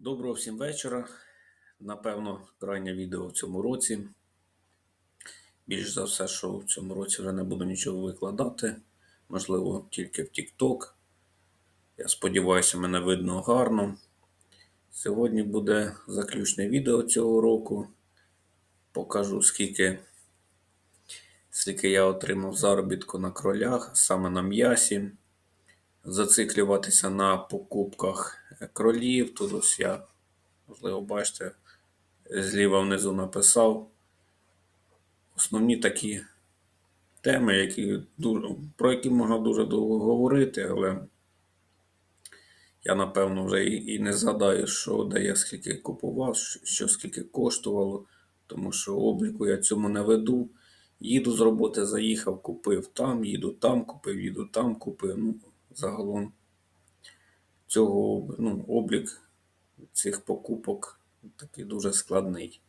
Доброго всім вечора. Напевно, крайнє відео в цьому році. Більш за все, що в цьому році вже не буду нічого викладати. Можливо, тільки в TikTok. Я сподіваюся, мене видно гарно. Сьогодні буде заключне відео цього року. Покажу, скільки, скільки я отримав заробітку на кролях, саме на м'ясі. Зациклюватися на покупках кролів. Тут ось я, можливо, бачите, зліва внизу написав основні такі теми, які про які можна дуже довго говорити, але я напевно вже і, і не згадаю, що де я скільки купував, що скільки коштувало, тому що обліку я цьому не веду. Їду з роботи, заїхав, купив там, їду там, купив, їду там, купив. Ну, загалом цього ну, облік цих покупок такий дуже складний.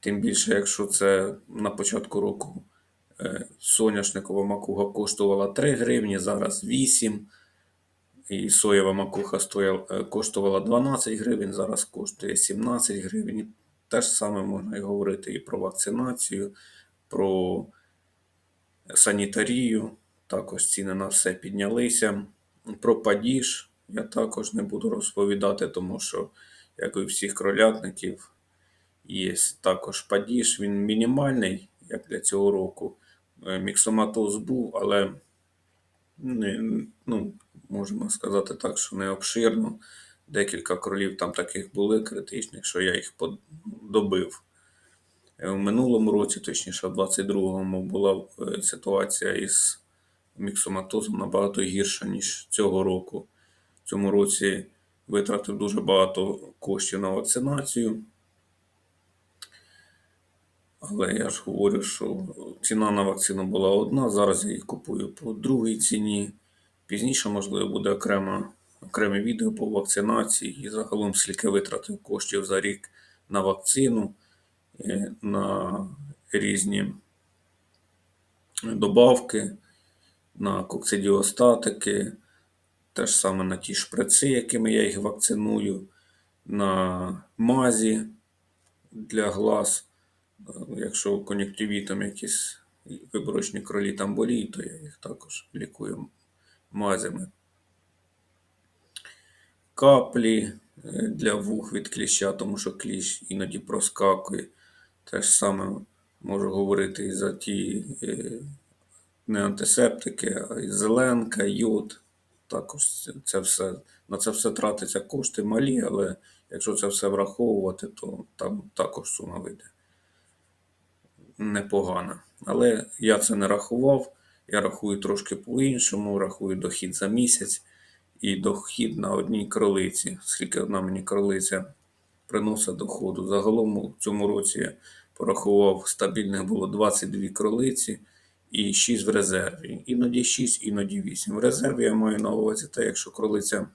Тим більше, якщо це на початку року е, соняшникова макуха коштувала 3 гривні, зараз 8. І соєва макуха стояла, е, коштувала 12 гривень, зараз коштує 17 гривень. Те ж саме можна і говорити і про вакцинацію, про санітарію. Також ціни на все піднялися. Про падіж я також не буду розповідати, тому що, як і всіх кролятників, Є також падіж, він мінімальний, як для цього року. Е, Міксоматоз був, але не, ну, можемо сказати так, що не обширно. Декілька кролів там таких були критичних, що я їх добив. Е, В минулому році, точніше, в 22-му, була е, ситуація із міксоматозом набагато гірша, ніж цього року. В цьому році витратив дуже багато коштів на вакцинацію. Але я ж говорю, що ціна на вакцину була одна, зараз я їх купую по другій ціні. Пізніше, можливо, буде окремо, окреме відео по вакцинації і загалом скільки витратив коштів за рік на вакцину, е, на різні добавки, на коксидіостатики, те ж саме на ті шприци, якими я їх вакциную, на мазі для глаз. Е, Якщо кон'юктивітом якісь виборочні кролі там боліють, то я їх також лікую мазями. Каплі е, для вух від кліща, тому що кліщ іноді проскакує. Те ж саме можу говорити і за ті е, не антисептики, а й зеленка, йод. Також це все, на це все тратиться кошти малі, але якщо це все враховувати, то там також сума вийде непогана. Але я це не рахував. Я рахую трошки по-іншому, рахую дохід за місяць і дохід на одній кролиці. Скільки одна мені кролиця приносить доходу. Загалом у цьому році я порахував, стабільних було 22 кролиці і 6 в резерві. Іноді 6, іноді 8. В резерві я маю на увазі те, якщо кролиця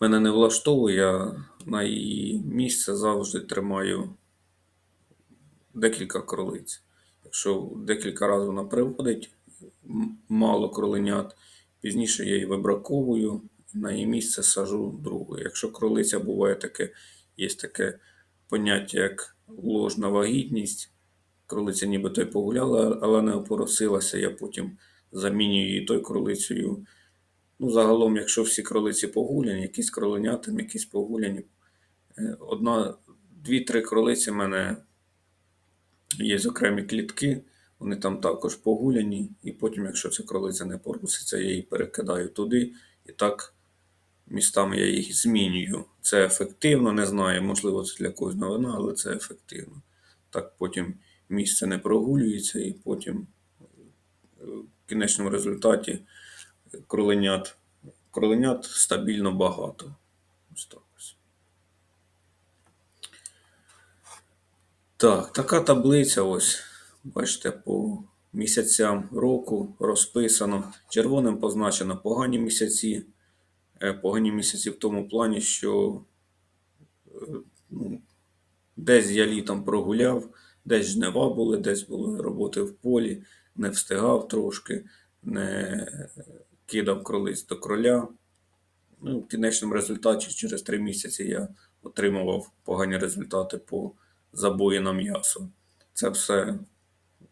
мене не влаштовує, я на її місце завжди тримаю декілька кролиць. Якщо декілька разів вона приводить мало кроленят, пізніше я її вибраковую, на її місце сажу другу. Якщо кролиця буває таке, є таке поняття, як ложна вагітність. Кролиця нібито й погуляла, але не опоросилася, я потім замінюю її той кролицею. Ну, загалом, якщо всі кролиці погуляні, якісь кроленятам, якісь погуляні. Е, Одна, дві-три кролиці в мене Є окремі клітки, вони там також погуляні, і потім, якщо ця кролиця не поруситься, я її перекидаю туди, і так містами я їх змінюю. Це ефективно, не знаю, можливо, це для когось новина, але це ефективно. Так потім місце не прогулюється, і потім е, в кінечному результаті кроленят, кроленят стабільно багато. Так. Так, така таблиця ось. Бачите, по місяцям року розписано. Червоним позначено погані місяці. Е, Погані місяці в тому плані, що е, ну, десь я літом прогуляв, десь жнива були, десь були роботи в полі, не встигав трошки, не кидав кролиць до кроля. Ну, в кінечному результаті через 3 місяці я отримував погані результати по забої на м'ясо. Це все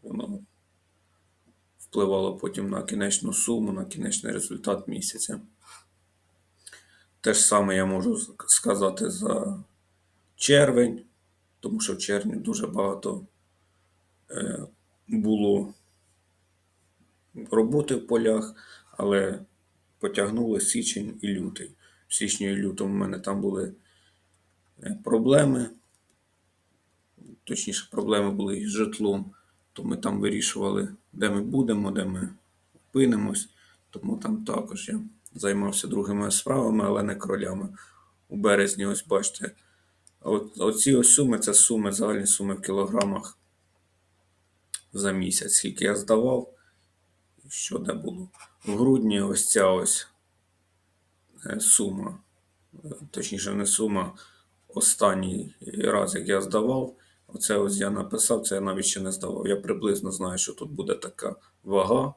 воно впливало потім на кінечну суму, на кінечний результат місяця. Те ж саме я можу сказати за червень, тому що в червні дуже багато е, було роботи в полях, але потягнули січень і лютий. В січні і лютому в мене там були е, проблеми. Точніше, проблеми були із житлом, то ми там вирішували, де ми будемо, де ми опинимось. Тому там також я займався другими справами, але не кролями. У березні, ось бачите, от, оці ось суми це суми, загальні суми в кілограмах за місяць. Скільки я здавав, що де було. В грудні ось ця ось е, сума, е, точніше, не сума, останній раз, як я здавав, оце ось я написав, це я навіть ще не здавав. Я приблизно знаю, що тут буде така вага.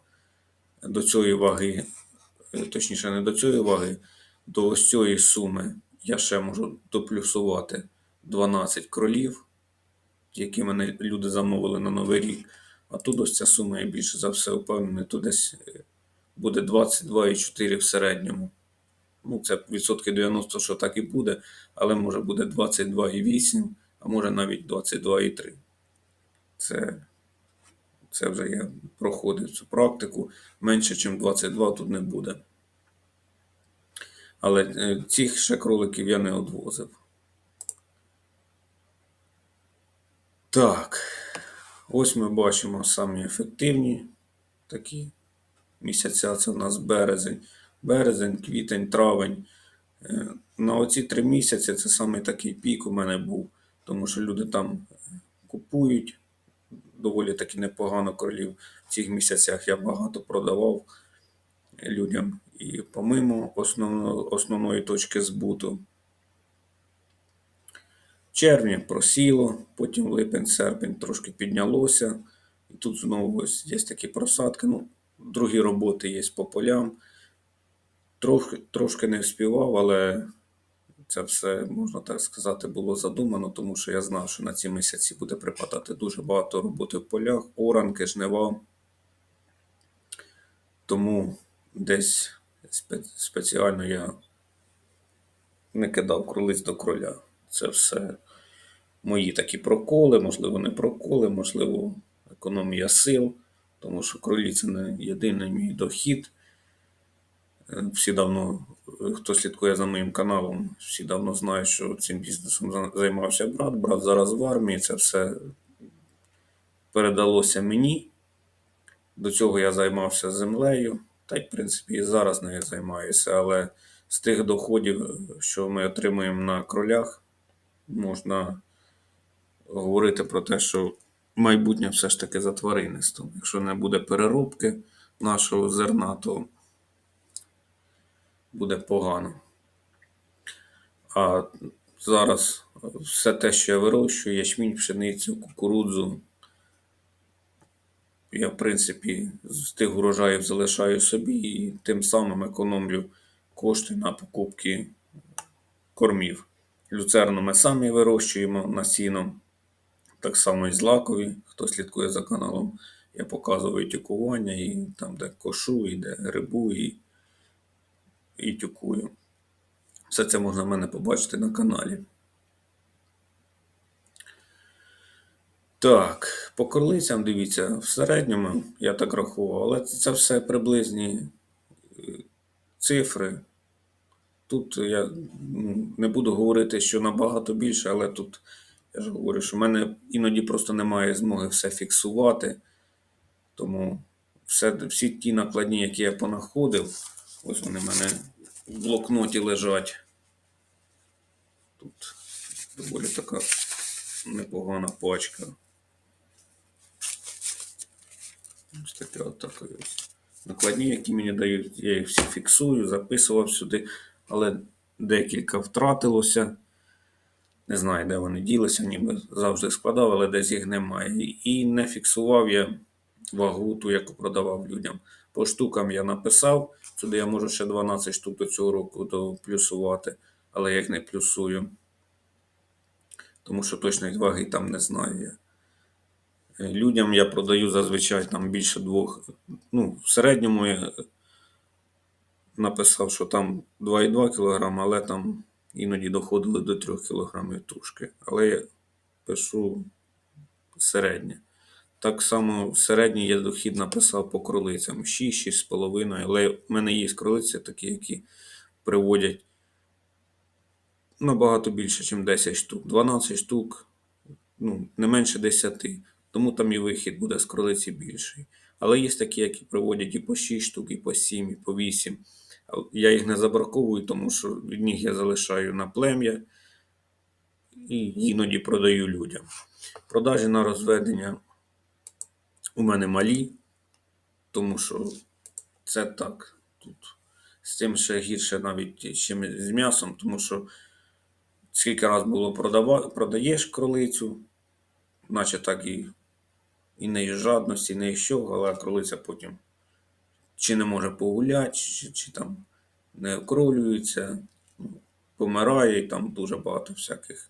До цієї ваги, е, точніше, не до цієї ваги, до ось цієї суми я ще можу доплюсувати 12 кролів, які мене люди замовили на Новий рік. А тут ось ця сума, я більше за все впевнений, тут десь е, буде 22,4 в середньому. Ну, це відсотки 90, що так і буде, але може буде 22,8, а може навіть 22,3. Це, це вже я проходив цю практику. Менше, ніж 22 тут не буде. Але е, цих ще кроликів я не одвозив. Так, ось ми бачимо самі ефективні такі місяця. Це у нас березень. Березень, квітень, травень. Е, На оці три місяці це саме такий пік у мене був, тому що люди там е, купують доволі таки непогано кролів. В цих місяцях я багато продавав людям і помимо основно, основної точки збуту. Червні просіло, потім липень, серпень трошки піднялося. І тут знову ось є такі просадки. Ну, другі роботи є по полям. Трошки, трошки не вспівав, але це все, можна так сказати, було задумано, тому що я знав, що на ці місяці буде припадати дуже багато роботи в полях, оранки, жнива. Тому десь спеціально я не кидав кролиць до кроля. Це все мої такі проколи, можливо, не проколи, можливо, економія сил, тому що кролі це не єдиний мій дохід. Е, Всі давно, е, хто слідкує за моїм каналом, всі давно знають, що цим бізнесом займався брат. Брат зараз в армії, це все передалося мені. До цього я займався землею, та й, в принципі, і зараз нею займаюся. Але з тих доходів, що ми отримуємо на кролях, можна говорити про те, що майбутнє все ж таки за тваринництвом. Якщо не буде переробки нашого зерна, то буде погано. А зараз все те, що я вирощую, ячмінь, пшеницю, кукурудзу, я, в принципі, з тих урожаїв залишаю собі і тим самим економлю кошти на покупки кормів. Люцерну ми самі вирощуємо насіном, так само і злакові. Хто слідкує за каналом, я показую тюкування, і там, де кошу, і де грибу, і, і тюкую. Все це можна в мене побачити на каналі. Так, по кролицям дивіться, в середньому я так рахував, але це все приблизні е, цифри. Тут я не буду говорити, що набагато більше, але тут я ж говорю, що в мене іноді просто немає змоги все фіксувати. Тому все, всі ті накладні, які я понаходив, ось вони в мене в блокноті лежать. Тут доволі така непогана пачка. Ось таке от таке ось. Накладні, які мені дають, я їх всі фіксую, записував сюди, але декілька втратилося. Не знаю, де вони ділися, ніби завжди складав, але десь їх немає. І не фіксував я вагу, ту, яку продавав людям. По штукам я написав, Сюди я можу ще 12 штук до цього року доплюсувати, але я їх не плюсую. Тому що точної ваги там не знаю я. Людям я продаю зазвичай там більше двох. Ну, в середньому я написав, що там 2,2 кг, але там іноді доходили до 3 кг тушки. Але я пишу середнє. Так само середній я дохід написав по кролицям 6-6,5. Але в мене є кролиці такі, які приводять набагато більше, ніж 10 штук. 12 штук, ну, не менше 10. Тому там і вихід буде з кролиці більший. Але є такі, які приводять і по 6 штук, і по 7, і по 8. Я їх не забраковую, тому що від них я залишаю на плем'я і іноді продаю людям. Продажі на розведення у мене малі, тому що це так. Тут з цим ще гірше навіть чим з м'ясом, тому що скільки раз було продава... продаєш кролицю, наче так і, і не із жадності, не із чого, але кролиця потім чи не може погуляти, чи, чи там не окровлюється, ну, помирає, і там дуже багато всяких.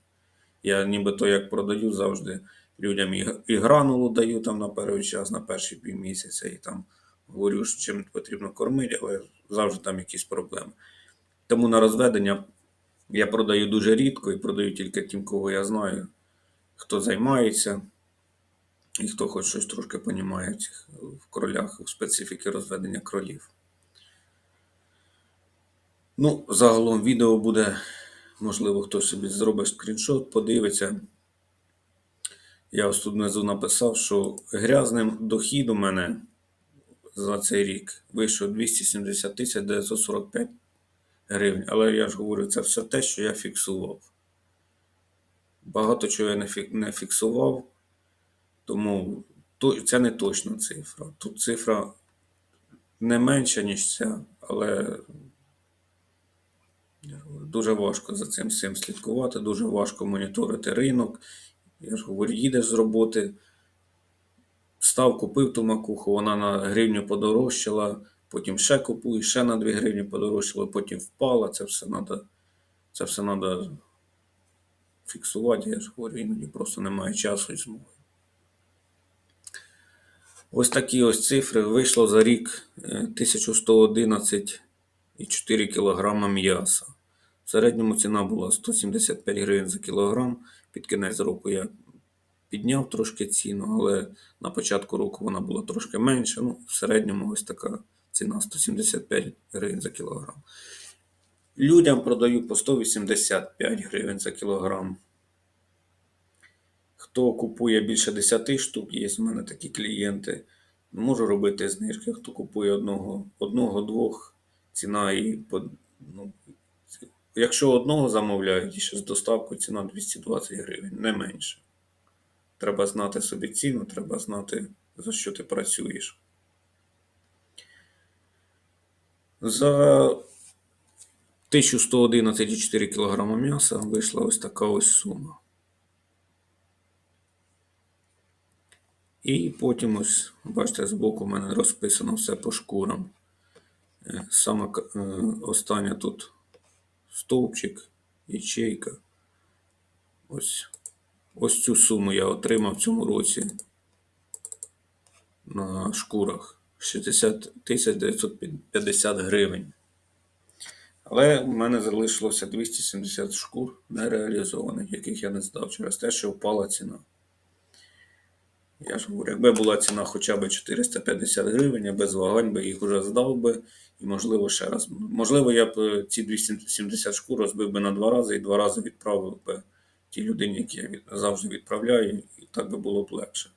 Я нібито як продаю завжди людям і, і гранулу даю там на перший час, на перші півмісяця, і там говорю, що чим потрібно кормити, але завжди там якісь проблеми. Тому на розведення я продаю дуже рідко і продаю тільки тим, кого я знаю, хто займається і хто хоч щось трошки понімає в цих в кролях, в специфіки розведення кролів. Ну, загалом відео буде, можливо, хтось собі зробить скріншот, подивиться. Я ось тут внизу написав, що грязним дохід у мене за цей рік вийшов 270 тисяч 945 гривень. Але я ж говорю, це все те, що я фіксував. Багато чого я не фіксував, тому то- це не точна цифра. Тут цифра не менша, ніж ця, але дуже важко за цим всім слідкувати, дуже важко моніторити ринок. Я ж говорю, їдеш з роботи, став, купив ту макуху, вона на гривню подорожчала, потім ще купуєш, ще на 2 гривні подорожчала, потім впала. Це все треба це все треба фіксувати. Я ж говорю, іноді просто немає часу і змоги. Ось такі ось цифри. Вийшло за рік е, 1111,4 кг м'яса. В середньому ціна була 175 гривень за кілограм. Під кінець року я підняв трошки ціну, але на початку року вона була трошки менша. Ну, в середньому ось така ціна 175 гривень за кілограм. Людям продаю по 185 гривень за кілограм. Хто купує більше 10 штук, є в мене такі клієнти. Можу робити знижки. Хто купує одного, одного двох, ціна і ну, якщо одного замовляють, ще з доставкою ціна 220 гривень, не менше. Треба знати собі ціну, треба знати, за що ти працюєш. За 1111,4 кг м'яса вийшла ось така ось сума. І потім ось, бачите, збоку в мене розписано все по шкурам. Е, Саме е, остання тут стовпчик, ячейка. Ось, ось цю суму я отримав в цьому році на шкурах 60 950 гривень. Але в мене залишилося 270 шкур нереалізованих, яких я не здав через те, що впала ціна. Я ж говорю, якби була ціна хоча б 450 гривень, я без вагань би їх вже здав би, і можливо ще раз. Можливо, я б е, ці 270 шкур розбив би на два рази і два рази відправив би тій людині, які я від- завжди відправляю, і так би було б легше.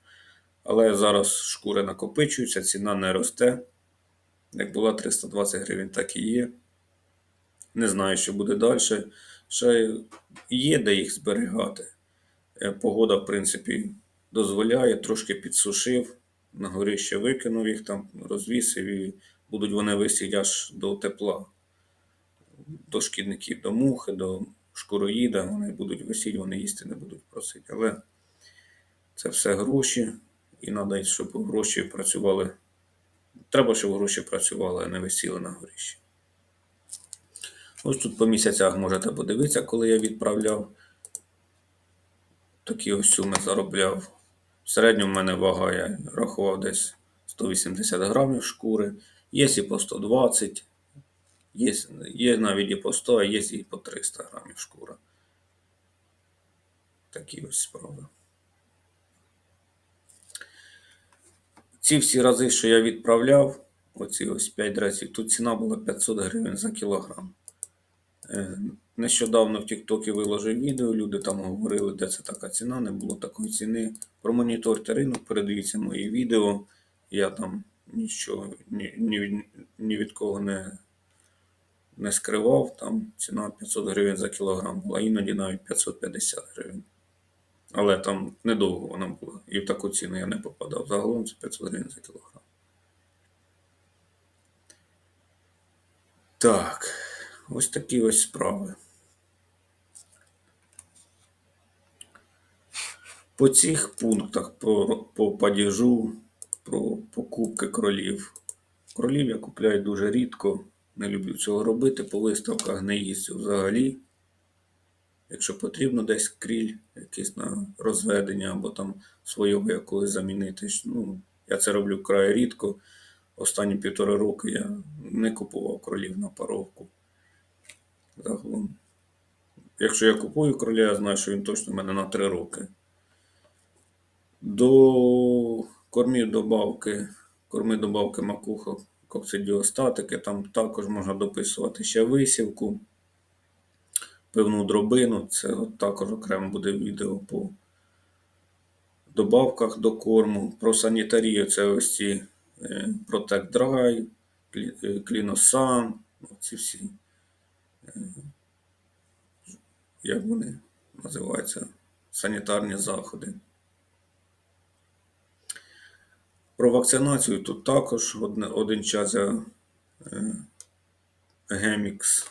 Але зараз шкури накопичуються, ціна не росте. Як була 320 гривень, так і є. Не знаю, що буде далі. Ще є де їх зберігати. Е, Погода, в принципі, дозволяє, трошки підсушив, на горище викинув їх там, розвісив і будуть вони висіти аж до тепла. До шкідників, до мухи, до шкуроїда. Вони будуть висіти, вони їсти не будуть просити. Але це все гроші, і треба, щоб гроші працювали Треба, щоб гроші працювали, а не висіли на горищі. Ось тут по місяцях можете подивитися, коли я відправляв. Такі ось суми заробляв. В середньому в мене вага, я рахував десь 180 грамів шкури. Є і по 120, є, є навіть і по 100, а є і по 300 грамів шкура. Такі ось справи. Ці всі рази, що я відправляв, оці ось 5 разів, тут ціна була 500 гривень за кілограм. Нещодавно в Тіктокі виложив відео, люди там говорили, де це така ціна, не було такої ціни. Промоніторте ринок, передивіться мої відео. Я там нічого ні, ні, ні від кого не, не скривав. Там ціна 500 гривень за кілограм була, іноді навіть 550 гривень. Але там недовго вона була. І в таку ціну я не попадав. Загалом це 500 гривень за кілограм. Так, ось такі ось справи. По цих пунктах, по, по падіжу, про покупки кролів. Кролів я купляю дуже рідко, не люблю цього робити. По виставках не їздю взагалі. Якщо потрібно десь кріль, якийсь на розведення або там свого якогось замінити. Ну, я це роблю вкрай рідко. Останні півтори роки я не купував кролів на паровку. Загалом. Якщо я купую кроля, я знаю, що він точно в мене на 3 роки. До кормів добавки, корми добавки макуха, коксидіостатики, там також можна дописувати ще висівку, пивну дробину. Це от також окремо буде відео по добавках до корму. Про санітарію це ось ці е, Protect Dry, е, Кліносан, ці всі, е, як вони називаються, санітарні заходи. Про вакцинацію тут також один час я Gemix,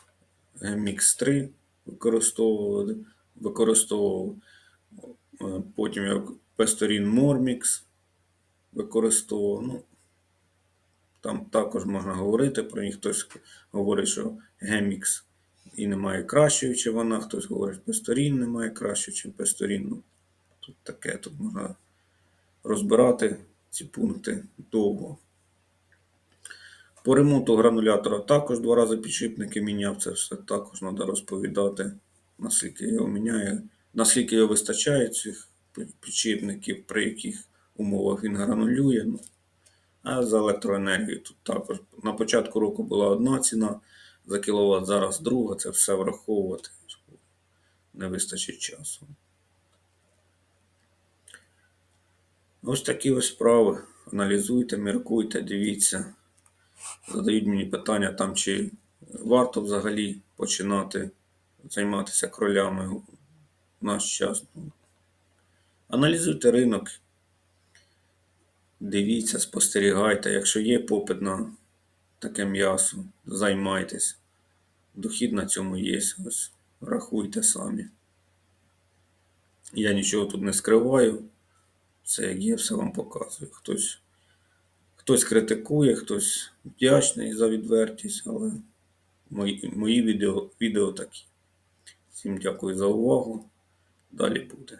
Gemix 3 використовував, використовував. Е, Потім я Песторін Мормікс використовував. Ну, там також можна говорити про них. Хтось говорить, що Gemix і немає кращої, чи вона, хтось говорить, Песторін немає кращої, чи Песторін. Ну, тут таке, тут можна розбирати ці пункти довго. По ремонту гранулятора також два рази підшипники міняв. Це все також треба розповідати, наскільки його міняє, наскільки його вистачає цих підшипників, при яких умовах він гранулює. Ну, а за електроенергію тут також. На початку року була одна ціна за кіловат, зараз друга. Це все враховувати. Не вистачить часу. Ось такі ось справи. Аналізуйте, міркуйте, дивіться. Задають мені питання там, чи варто взагалі починати займатися кролями в наш час. Аналізуйте ринок, дивіться, спостерігайте. Якщо є попит на таке м'ясо, займайтесь. Дохід на цьому є. Ось рахуйте самі. Я нічого тут не скриваю. Все як є, все вам показую. Хтось, хтось критикує, хтось вдячний за відвертість, але мої, мої відео, відео такі. Всім дякую за увагу. Далі буде.